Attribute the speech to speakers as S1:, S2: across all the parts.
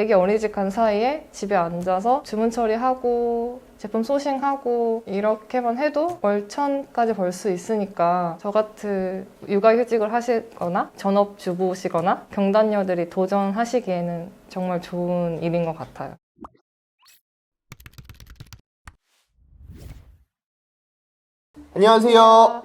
S1: 애기 어린이집 간 사이에 집에 앉아서 주문 처리하고 제품 소싱하고 이렇게만 해도 월 천까지 벌 수 있으니까 저 같은 육아휴직을 하시거나 전업주부시거나 경단녀들이 도전하시기에는 정말 좋은 일인 것 같아요.
S2: 안녕하세요.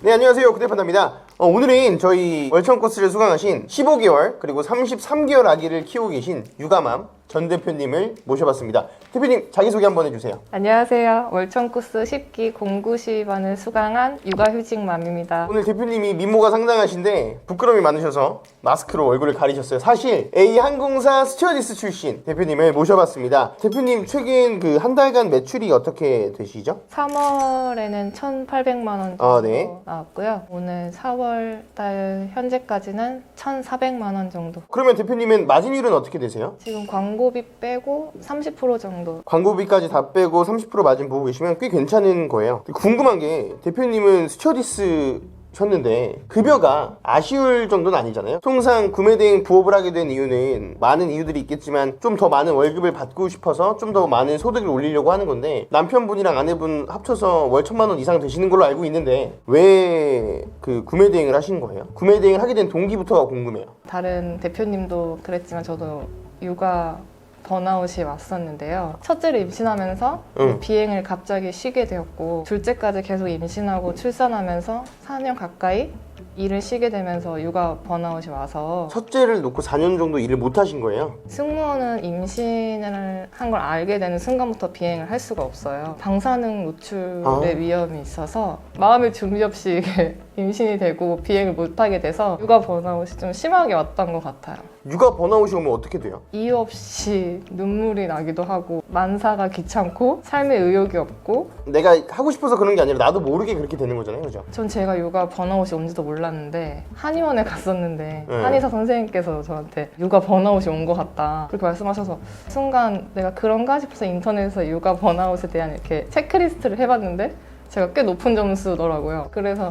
S2: 네, 안녕하세요. 구대판다입니다. 어, 오늘은 저희 월천 코스를 수강하신 15개월 그리고 33개월 아기를 키우고 계신 육아맘 전 대표님을 모셔봤습니다. 대표님 자기소개 한번 해주세요.
S1: 안녕하세요. 월천코스 10기 공구시반을 수강한 육아휴직맘입니다.
S2: 오늘 대표님이 미모가 상당하신데 부끄러움이 많으셔서 마스크로 얼굴을 가리셨어요. 사실 A 항공사 스튜어디스 출신 대표님을 모셔봤습니다. 대표님 최근 그 한 달간 매출이 어떻게 되시죠?
S1: 3월에는 1,800만 원 정도
S2: 아, 네.
S1: 나왔고요. 오늘 4월 달 현재까지는 1,400만 원 정도.
S2: 그러면 대표님은 마진율은 어떻게 되세요?
S1: 지금 광고 비 빼고 30% 정도.
S2: 광고비까지 다 빼고 30% 마진 보고 계시면 꽤 괜찮은 거예요. 궁금한 게 대표님은 스튜어디스 셨는데 급여가 아쉬울 정도는 아니잖아요. 통상 구매 대행 부업을 하게 된 이유는 많은 이유들이 있겠지만 좀 더 많은 월급을 받고 싶어서 좀 더 많은 소득을 올리려고 하는 건데 남편분이랑 아내분 합쳐서 월 천만 원 이상 되시는 걸로 알고 있는데 왜 그 구매 대행을 하신 거예요? 구매 대행을 하게 된 동기부터가 궁금해요.
S1: 다른 대표님도 그랬지만 저도 육아 번아웃이 왔었는데요. 첫째를 임신하면서
S2: 응.
S1: 비행을 갑자기 쉬게 되었고 둘째까지 계속 임신하고 출산하면서 4년 가까이 일을 쉬게 되면서 육아 번아웃이 와서
S2: 첫째를 놓고 4년 정도 일을 못 하신 거예요.
S1: 승무원은 임신을 한 걸 알게 되는 순간부터 비행을 할 수가 없어요. 방사능 노출의
S2: 아.
S1: 위험이 있어서 마음의 준비 없이 이게 임신이 되고 비행을 못 하게 돼서 육아 번아웃이 좀 심하게 왔던 것 같아요.
S2: 육아 번아웃이 오면 어떻게 돼요?
S1: 이유 없이 눈물이 나기도 하고 만사가 귀찮고 삶에 의욕이 없고
S2: 내가 하고 싶어서 그런 게 아니라 나도 모르게 그렇게 되는 거잖아요, 그죠?
S1: 전 제가 육아 번아웃이 온지도 몰랐 는데 한의원에 갔었는데
S2: 네.
S1: 한의사 선생님께서 저한테 육아 번아웃이 온 것 같다. 그렇게 말씀하셔서 순간 내가 그런가 싶어서 인터넷에서 육아 번아웃에 대한 이렇게 체크리스트를 해봤는데 제가 꽤 높은 점수더라고요. 그래서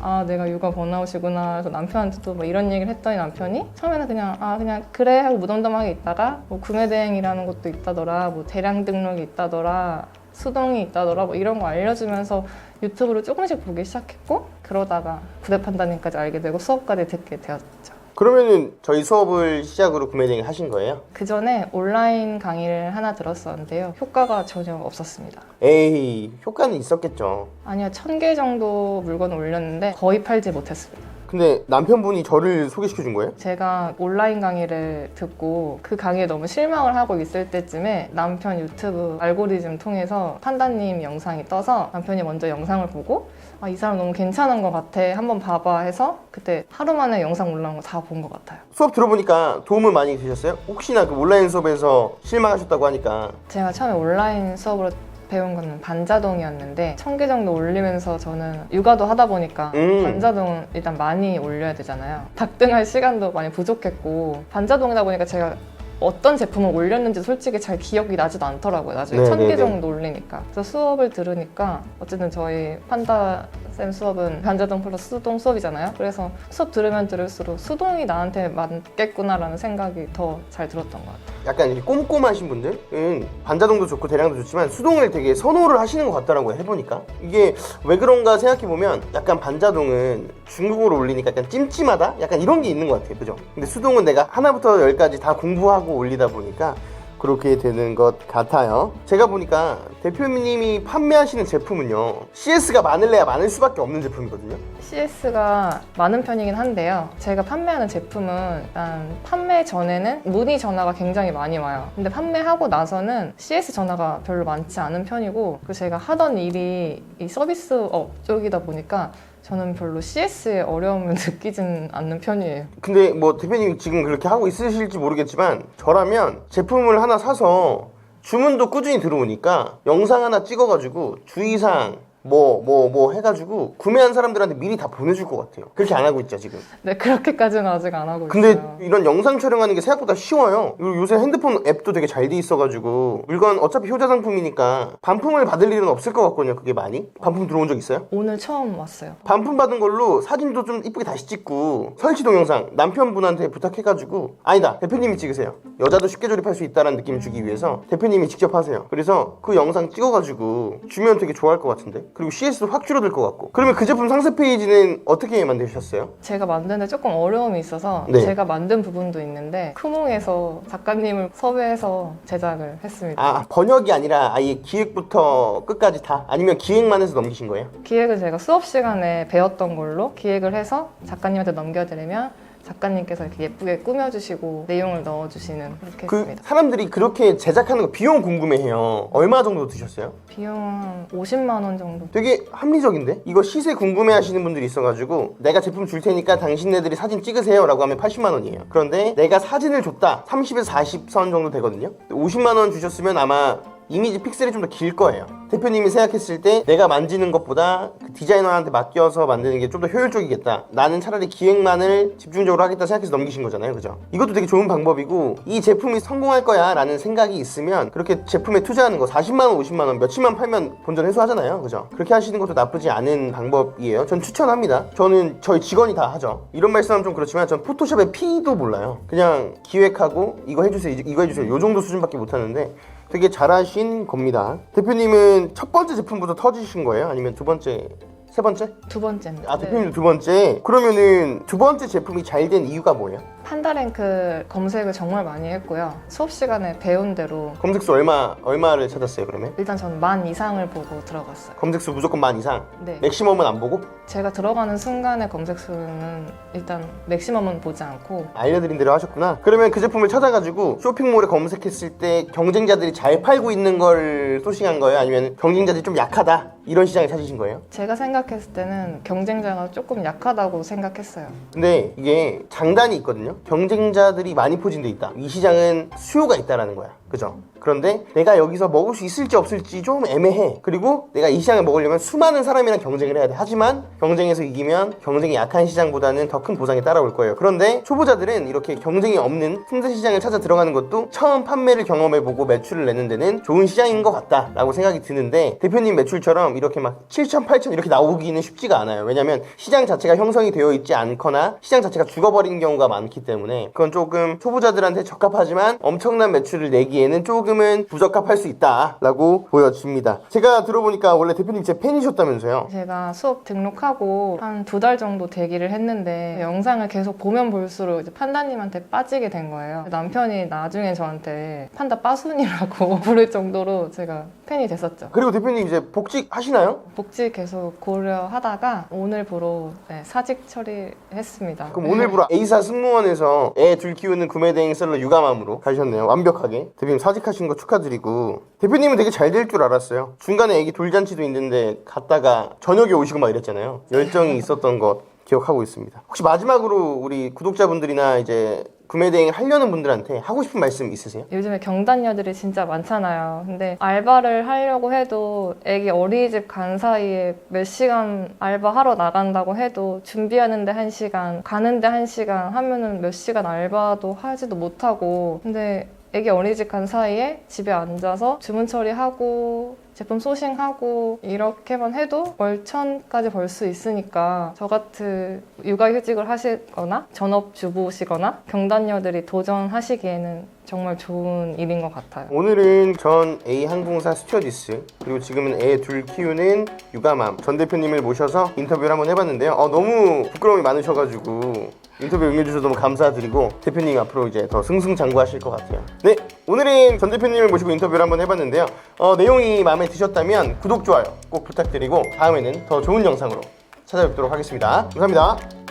S1: 아 내가 육아 번아웃이구나. 그래서 남편한테도 뭐 이런 얘기를 했더니 남편이 처음에는 그냥 아 그냥 그래 하고 무덤덤하게 있다가 뭐 구매 대행이라는 것도 있다더라 뭐 대량 등록이 있다더라 수동이 있다더라 뭐 이런 거 알려주면서 유튜브를 조금씩 보기 시작했고 그러다가 부대 판단님까지 알게 되고 수업까지 듣게 되었죠.
S2: 그러면은 저희 수업을 시작으로 구매 대행을 하신 거예요?
S1: 그 전에 온라인 강의를 하나 들었었는데요. 효과가 전혀 없었습니다.
S2: 에이, 효과는 있었겠죠.
S1: 아니요, 천 개 정도 물건을 올렸는데 거의 팔지 못했습니다.
S2: 근데 남편분이 저를 소개시켜 준 거예요?
S1: 제가 온라인 강의를 듣고 그 강의에 너무 실망을 하고 있을 때쯤에 남편 유튜브 알고리즘 통해서 판다님 영상이 떠서 남편이 먼저 영상을 보고 아, 이 사람 너무 괜찮은 것 같아 한번 봐봐 해서 그때 하루 만에 영상 올라온 거 다 본 것 같아요.
S2: 수업 들어보니까 도움은 많이 되셨어요? 혹시나 그 온라인 수업에서 실망하셨다고 하니까
S1: 제가 처음에 온라인 수업으로 배운 거는 반자동이었는데 천개 정도 올리면서 저는 육아도 하다 보니까
S2: 음.
S1: 반자동은 일단 많이 올려야 되잖아요. dak등할 시간도 많이 부족했고 반자동이다 보니까 제가 어떤 제품을 올렸는지 솔직히 잘 기억이 나지도 않더라고요. 나중에
S2: 네,
S1: 천개
S2: 네, 네.
S1: 정도 올리니까. 그래서 수업을 들으니까 어쨌든 저희 판다 쌤 수업은 반자동 플러스 수동 수업이잖아요. 그래서 수업 들으면 들을수록 수동이 나한테 맞겠구나라는 생각이 더 잘 들었던 것 같아요.
S2: 약간 이렇게 꼼꼼하신 분들은 반자동도 좋고 대량도 좋지만 수동을 되게 선호를 하시는 것 같더라고요 해보니까 이게 왜 그런가 생각해보면 약간 반자동은 중국어로 올리니까 약간 찜찜하다? 약간 이런 게 있는 것 같아요 그죠? 근데 수동은 내가 하나부터 열까지 다 공부하고 올리다 보니까 그렇게 되는 것 같아요 제가 보니까 대표님이 판매하시는 제품은요 CS가 많을래야 많을 수밖에 없는 제품이거든요
S1: CS가 많은 편이긴 한데요. 제가 판매하는 제품은 일단 판매 전에는 문의 전화가 굉장히 많이 와요. 근데 판매하고 나서는 CS 전화가 별로 많지 않은 편이고 그 제가 하던 일이 이 서비스업 쪽이다 보니까 저는 별로 CS에 어려움을 느끼진 않는 편이에요.
S2: 근데 뭐 대표님이 지금 그렇게 하고 있으실지 모르겠지만 저라면 제품을 하나 사서 주문도 꾸준히 들어오니까 영상 하나 찍어가지고 주의사항 뭐 뭐 뭐 해가지고 구매한 사람들한테 미리 다 보내줄 것 같아요. 그렇게 안 하고 있죠 지금.
S1: 네, 그렇게까지는 아직 안 하고
S2: 근데
S1: 있어요.
S2: 이런 영상 촬영하는 게 생각보다 쉬워요. 그리고 요새 핸드폰 앱도 되게 잘 돼 있어가지고 물건 어차피 효자 상품이니까 반품을 받을 일은 없을 것 같거든요. 그게 많이 반품 들어온 적 있어요?
S1: 오늘 처음 왔어요.
S2: 반품 받은 걸로 사진도 좀 이쁘게 다시 찍고 설치 동영상 남편분한테 부탁해가지고 아니다 대표님이 찍으세요 여자도 쉽게 조립할 수 있다는 느낌 주기 위해서 대표님이 직접 하세요 그래서 그 영상 찍어가지고 주면 되게 좋아할 것 같은데 그리고 CS도 확 줄어들 것 같고 그러면 그 제품 상세 페이지는 어떻게 만드셨어요?
S1: 제가 만드는데 조금 어려움이 있어서
S2: 네.
S1: 제가 만든 부분도 있는데 크몽에서 작가님을 섭외해서 제작을 했습니다.
S2: 아 번역이 아니라 아예 기획부터 끝까지 다 아니면 기획만 해서 넘기신 거예요?
S1: 기획은 제가 수업 시간에 배웠던 걸로 기획을 해서 작가님한테 넘겨드리면 작가님께서 이렇게 예쁘게 꾸며주시고 내용을 넣어주시는 그렇게
S2: 그
S1: 했습니다.
S2: 사람들이 그렇게 제작하는 거 비용 궁금해해요 얼마 정도 드셨어요?
S1: 비용은 50만 원 정도.
S2: 되게 합리적인데? 이거 시세 궁금해 하시는 분들이 있어가지고 내가 제품 줄 테니까 당신네들이 사진 찍으세요 라고 하면 80만 원이에요 그런데 내가 사진을 줬다 30에서 40선 정도 되거든요 50만 원 주셨으면 아마 이미지 픽셀이 좀 더 길 거예요. 대표님이 생각했을 때 내가 만지는 것보다 그 디자이너한테 맡겨서 만드는 게 좀 더 효율적이겠다. 나는 차라리 기획만을 집중적으로 하겠다 생각해서 넘기신 거잖아요. 그죠? 이것도 되게 좋은 방법이고 이 제품이 성공할 거야 라는 생각이 있으면 그렇게 제품에 투자하는 거 40만원 50만원 며칠만 팔면 본전 회수하잖아요. 그죠? 그렇게 하시는 것도 나쁘지 않은 방법이에요. 전 추천합니다. 저는 저희 직원이 다 하죠. 이런 말씀하면 좀 그렇지만 전 포토샵의 P도 몰라요. 그냥 기획하고 이거 해주세요 이거 해주세요. 요 정도 수준밖에 못하는데 되게 잘하신 겁니다 대표님은 첫 번째 제품부터 터지신 거예요? 아니면 두 번째 세 번째?
S1: 두 번째입니다.
S2: 아
S1: 네.
S2: 대표님도 두 번째 그러면은 두 번째 제품이 잘 된 이유가 뭐예요?
S1: 판다랭크 검색을 정말 많이 했고요. 수업 시간에 배운 대로
S2: 검색수 얼마 얼마를 찾았어요 그러면?
S1: 일단 저는 만 이상을 보고 들어갔어요.
S2: 검색수 무조건 만 이상
S1: 네.
S2: 맥시멈은 안 보고
S1: 제가 들어가는 순간의 검색수는 일단 맥시멈은 보지 않고
S2: 알려드린 대로 하셨구나 그러면 그 제품을 찾아가지고 쇼핑몰에 검색했을 때 경쟁자들이 잘 팔고 있는 걸 소싱한 거예요? 아니면 경쟁자들이 좀 약하다 이런 시장을 찾으신 거예요?
S1: 제가 생각 했을 때는 경쟁자가 조금 약하다고 생각했어요.
S2: 근데 이게 장단이 있거든요. 경쟁자들이 많이 포진돼 있다. 이 시장은 수요가 있다라는 거야. 그죠? 그런데 내가 여기서 먹을 수 있을지 없을지 좀 애매해. 그리고 내가 이 시장을 먹으려면 수많은 사람이랑 경쟁을 해야 돼. 하지만 경쟁에서 이기면 경쟁이 약한 시장보다는 더 큰 보상이 따라올 거예요. 그런데 초보자들은 이렇게 경쟁이 없는 틈새 시장을 찾아 들어가는 것도 처음 판매를 경험해보고 매출을 내는 데는 좋은 시장인 것 같다라고 생각이 드는데 대표님 매출처럼 이렇게 막 7천, 8천 이렇게 나오기는 쉽지가 않아요. 왜냐면 시장 자체가 형성이 되어 있지 않거나 시장 자체가 죽어버린 경우가 많기 때문에 그건 조금 초보자들한테 적합하지만 엄청난 매출을 내기에 는 조금은 부적합할 수 있다라고 보여집니다. 제가 들어보니까 원래 대표님 제 팬이셨다면서요?
S1: 제가 수업 등록하고 한 두 달 정도 대기를 했는데 영상을 계속 보면 볼수록 이제 판다님한테 빠지게 된 거예요. 남편이 나중에 저한테 판다 빠순이라고 부를 정도로 제가 팬이 됐었죠.
S2: 그리고 대표님 이제 복직 하시나요?
S1: 복지 계속 고려하다가 오늘부로 네, 사직 처리했습니다.
S2: 그럼 오늘부로 A사 승무원에서 애 둘 키우는 구매대행 셀러 육아맘으로 가셨네요. 완벽하게. 대표님 사직하신 거 축하드리고. 대표님은 되게 잘 될 줄 알았어요. 중간에 애기 돌잔치도 있는데 갔다가 저녁에 오시고 막 이랬잖아요. 열정이 있었던 것 기억하고 있습니다. 혹시 마지막으로 우리 구독자분들이나 이제 구매 대행을 하려는 분들한테 하고 싶은 말씀 있으세요?
S1: 요즘에 경단녀들이 진짜 많잖아요. 근데 알바를 하려고 해도 애기 어린이집 간 사이에 몇 시간 알바하러 나간다고 해도 준비하는데 한 시간, 가는데 한 시간 하면은 몇 시간 알바도 하지도 못하고 근데 애기 어린이집 간 사이에 집에 앉아서 주문 처리하고 제품 소싱하고 이렇게만 해도 월천까지 벌 수 있으니까 저 같은 육아휴직을 하시거나 전업주부시거나 경단녀들이 도전하시기에는 정말 좋은 일인 것 같아요.
S2: 오늘은 전 A 항공사 스튜어디스 그리고 지금은 애 둘 키우는 육아맘 전 대표님을 모셔서 인터뷰를 한번 해봤는데요. 어, 너무 부끄러움이 많으셔가지고 인터뷰 응해주셔서 너무 감사드리고 대표님 앞으로 이제 더 승승장구하실 것 같아요. 네, 오늘은 전 대표님을 모시고 인터뷰를 한번 해봤는데요. 어, 내용이 마음에 드셨다면 구독 좋아요 꼭 부탁드리고 다음에는 더 좋은 영상으로 찾아뵙도록 하겠습니다. 감사합니다.